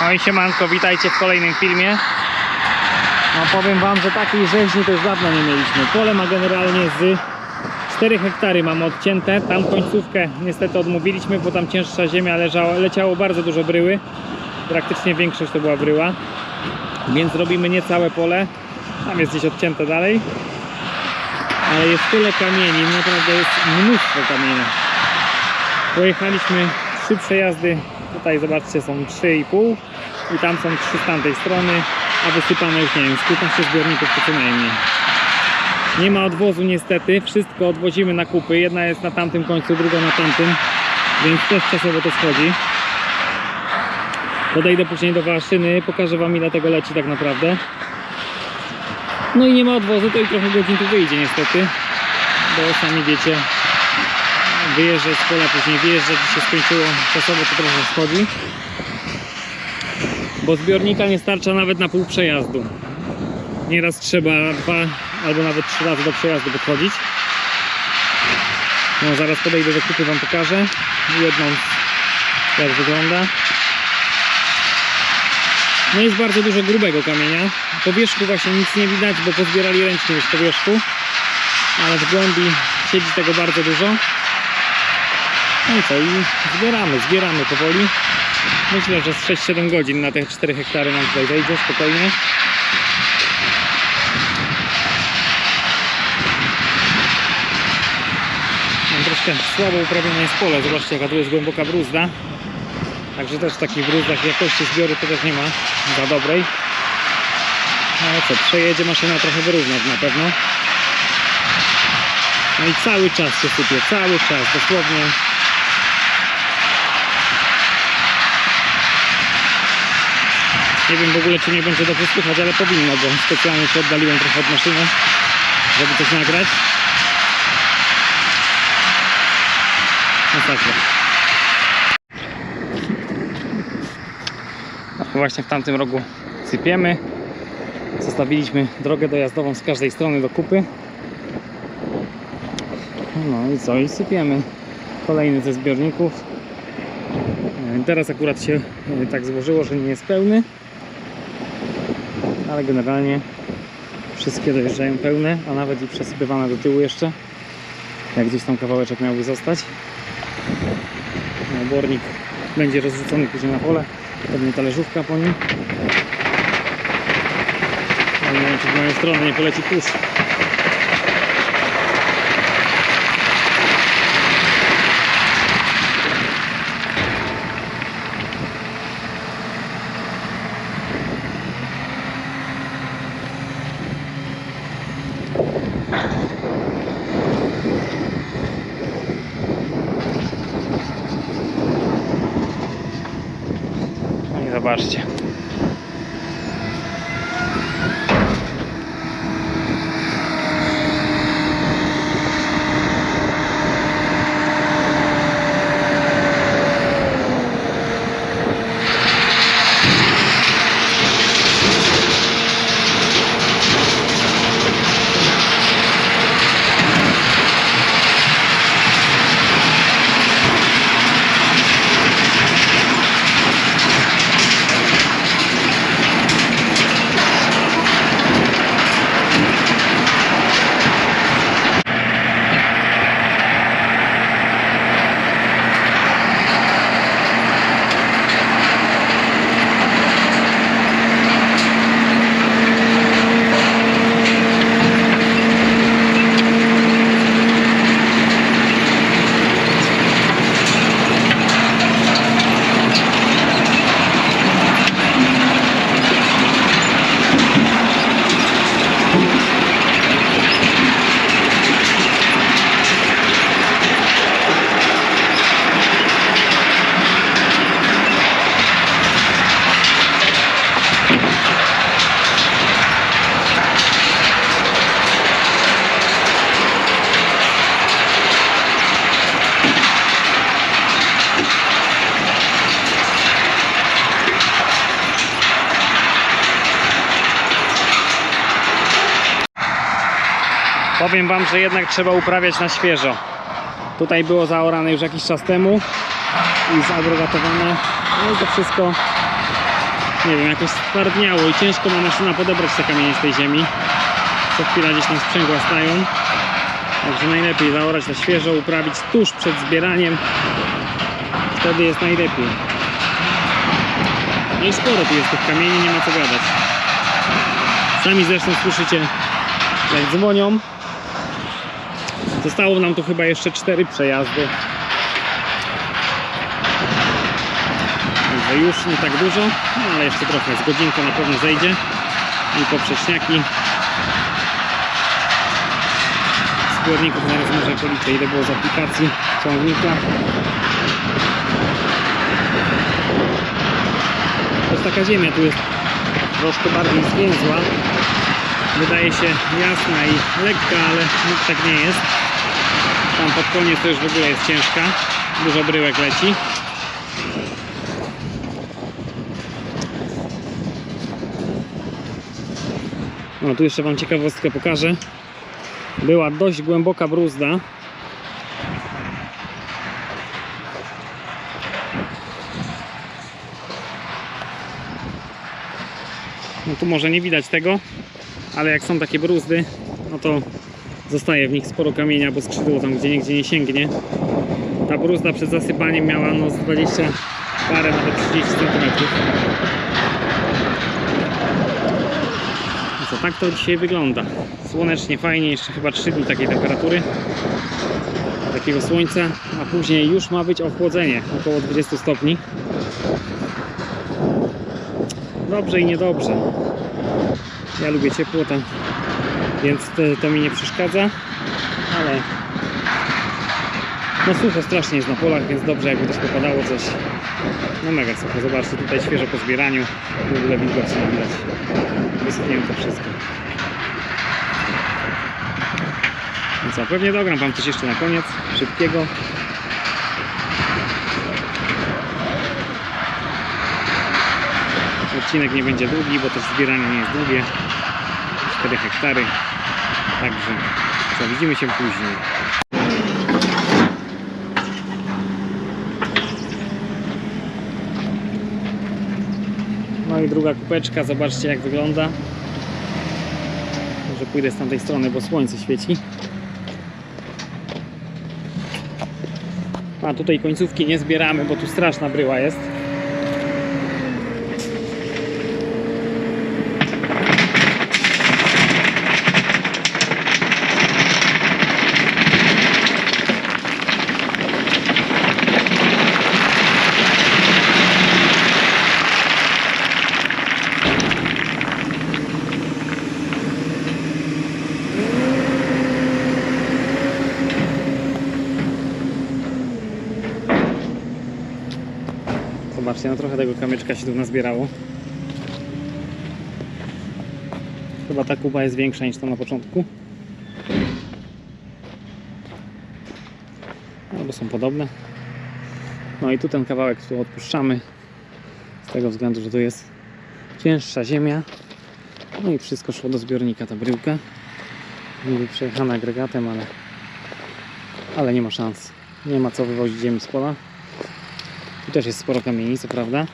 No i siemanko, witajcie w kolejnym filmie. No powiem wam, że takiej rzeźni już dawno nie mieliśmy. Pole ma generalnie z 4 hektary mamy odcięte. Tam końcówkę niestety odmówiliśmy, bo tam cięższa ziemia leżała, leciało bardzo dużo bryły. Praktycznie większość to była bryła. Więc robimy nie całe pole. Tam jest gdzieś odcięte dalej. Ale jest tyle kamieni, naprawdę jest mnóstwo kamieni. Pojechaliśmy trzy przejazdy. Tutaj zobaczcie są 3,5 i tam są 3 z tamtej strony, a wysypane już nie wiem, z 15 zbiorników to co najmniej. Nie ma odwozu niestety, wszystko odwozimy na kupy. Jedna jest na tamtym końcu, druga na tamtym, więc też czasowo to schodzi. Podejdę później do waszyny, pokażę wam ile tego leci tak naprawdę. No i nie ma odwozu, to i trochę godzin tu wyjdzie niestety, bo sami wiecie, wyjeżdżać z pola, później wyjeżdżać, się skończyło czasowo to trochę schodzi. Bo zbiornika nie starcza nawet na pół przejazdu. Nieraz trzeba dwa albo nawet trzy razy do przejazdu podchodzić. No zaraz podejdę do kupy, wam pokażę jedną jak wygląda. No jest bardzo dużo grubego kamienia. Po wierzchu właśnie nic nie widać, bo pozbierali ręcznie już po wierzchu. Ale w głębi siedzi tego bardzo dużo. No i co, i zbieramy, zbieramy powoli. Myślę, że z 6-7 godzin na te 4 hektary nam tutaj wejdzie spokojnie. Mam troszkę słabo uprawione jest pole, zobaczcie jaka tu jest głęboka bruzda. Także też w takich bruzdach jakości zbioru to też nie ma za dobrej. No ale co, przejedzie maszyna trochę wyrównać na pewno. No i cały czas się sypie, cały czas, dosłownie. Nie wiem w ogóle czy nie będzie dobrze słychać, ale powinno, bo specjalnie się oddaliłem trochę od maszyny, żeby coś nagrać. Masakra. No, Właśnie w tamtym rogu sypiemy. Zostawiliśmy drogę dojazdową z każdej strony do kupy. No i co? I sypiemy kolejny ze zbiorników. E, Teraz akurat się e, tak złożyło, że nie jest pełny. Ale generalnie wszystkie dojeżdżają pełne, a nawet i przesypywane do tyłu jeszcze. Jak gdzieś tam kawałeczek miałby zostać. Obornik będzie rozrzucony później na pole. Pewnie talerzówka po nim. Ale nie wiem, czy w moją stronę nie poleci kurz. No Powiem Wam, że jednak trzeba uprawiać na świeżo. Tutaj było zaorane już jakiś czas temu i zagregatowane. No i to wszystko nie wiem, jakoś stwardniało i ciężko ma maszyna podebrać te kamienie z tej ziemi. Co chwila gdzieś tam sprzęgła stają. Także najlepiej zaorać na świeżo, uprawić tuż przed zbieraniem. Wtedy jest najlepiej. No i sporo tu jest tych kamieni, nie ma co gadać. Sami zresztą słyszycie, jak dzwonią. Zostało nam tu chyba jeszcze cztery przejazdy. Także już nie tak dużo, no ale jeszcze trochę, z godzinką na pewno zejdzie. I poprzeczniaki. Zbiorników zaraz może policzę ile było z aplikacji ciągnika. To jest taka ziemia, tu jest troszkę bardziej zwięzła. Wydaje się jasna i lekka, ale no, tak nie jest. Tam pod koniec to już w ogóle jest ciężka. Dużo bryłek leci. No tu jeszcze Wam ciekawostkę pokażę. Była dość głęboka bruzda. No tu może nie widać tego, ale jak są takie bruzdy, no to zostaje w nich sporo kamienia, bo skrzydło tam gdzie niegdzie nie sięgnie. Ta bruzda przed zasypaniem miała no z 20 parę, nawet 30 cm. No co, tak to dzisiaj wygląda. Słonecznie, fajnie, jeszcze chyba 3 dni takiej temperatury. Takiego słońca, a później już ma być ochłodzenie, około 20 stopni. Dobrze i niedobrze. Ja lubię ciepło, to, więc to, to mi nie przeszkadza, ale no sucho strasznie jest na polach, więc dobrze jakby też popadało coś. No mega sucho, zobaczcie tutaj świeżo po zbieraniu, w ogóle wilgoci nie widać. Wyschnięte wszystko. No co, pewnie dogram Wam coś jeszcze na koniec, szybkiego. Odcinek nie będzie długi, bo też zbieranie nie jest długie. 4 hektary. Także co, widzimy się później. No i druga kupeczka, zobaczcie jak wygląda. Może pójdę z tamtej strony, bo słońce świeci. A tutaj końcówki nie zbieramy, bo tu straszna bryła jest. Zobaczcie, no trochę tego kamyczka się tu nazbierało. Chyba ta kuba jest większa niż to na początku. Albo są podobne. No i tu ten kawałek tu odpuszczamy. Z tego względu, że to jest cięższa ziemia. No i wszystko szło do zbiornika, ta bryłka. Niby przejechana agregatem, ale, ale nie ma szans. Nie ma co wywozić ziemi z pola. Tu też jest sporo kamieni, co prawda.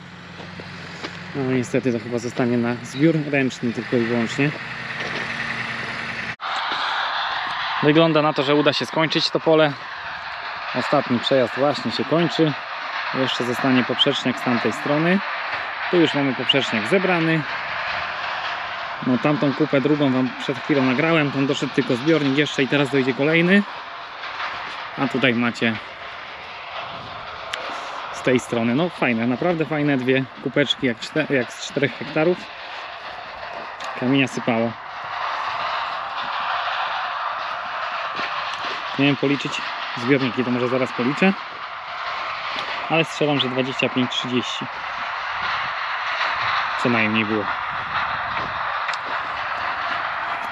No niestety to chyba zostanie na zbiór ręczny tylko i wyłącznie. Wygląda na to, że uda się skończyć to pole. Ostatni przejazd właśnie się kończy. Jeszcze zostanie poprzeczniak z tamtej strony. Tu już mamy poprzeczniak zebrany. No tamtą kupę drugą Wam przed chwilą nagrałem. Tam doszedł tylko zbiornik jeszcze i teraz dojdzie kolejny. A tutaj macie tej strony. No fajne, naprawdę fajne dwie kupeczki jak, jak z 4 hektarów. Kamienia sypało. Miałem policzyć zbiorniki, to może zaraz policzę. Ale strzelam, że 25-30. Co najmniej było.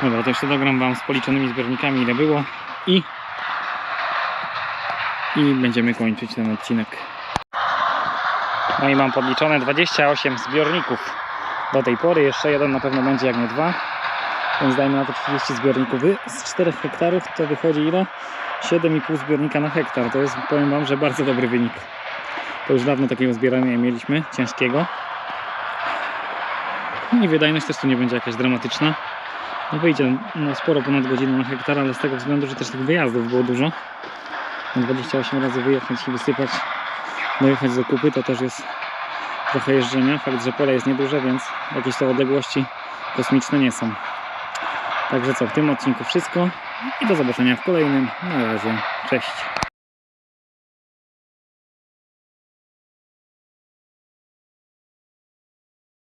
Dobra, to jeszcze dogram Wam z policzonymi zbiornikami ile było i i będziemy kończyć ten odcinek. No i mam podliczone 28 zbiorników do tej pory. Jeszcze jeden na pewno będzie, jak nie dwa. Więc dajmy na to 30 zbiorników. Z 4 hektarów to wychodzi ile? 7,5 zbiornika na hektar. To jest, powiem Wam, że bardzo dobry wynik. To już dawno takiego zbierania nie mieliśmy, ciężkiego. No i wydajność też tu nie będzie jakaś dramatyczna. No wyjdzie no sporo ponad godzinę na hektar, ale z tego względu, że też tych wyjazdów było dużo. No 28 razy wyjechać i wysypać, dojechać do kupy to też jest trochę jeżdżenia. Fakt, że pole jest nieduże, więc jakieś to odległości kosmiczne nie są. Także co, w tym odcinku wszystko i do zobaczenia w kolejnym. Na razie, cześć.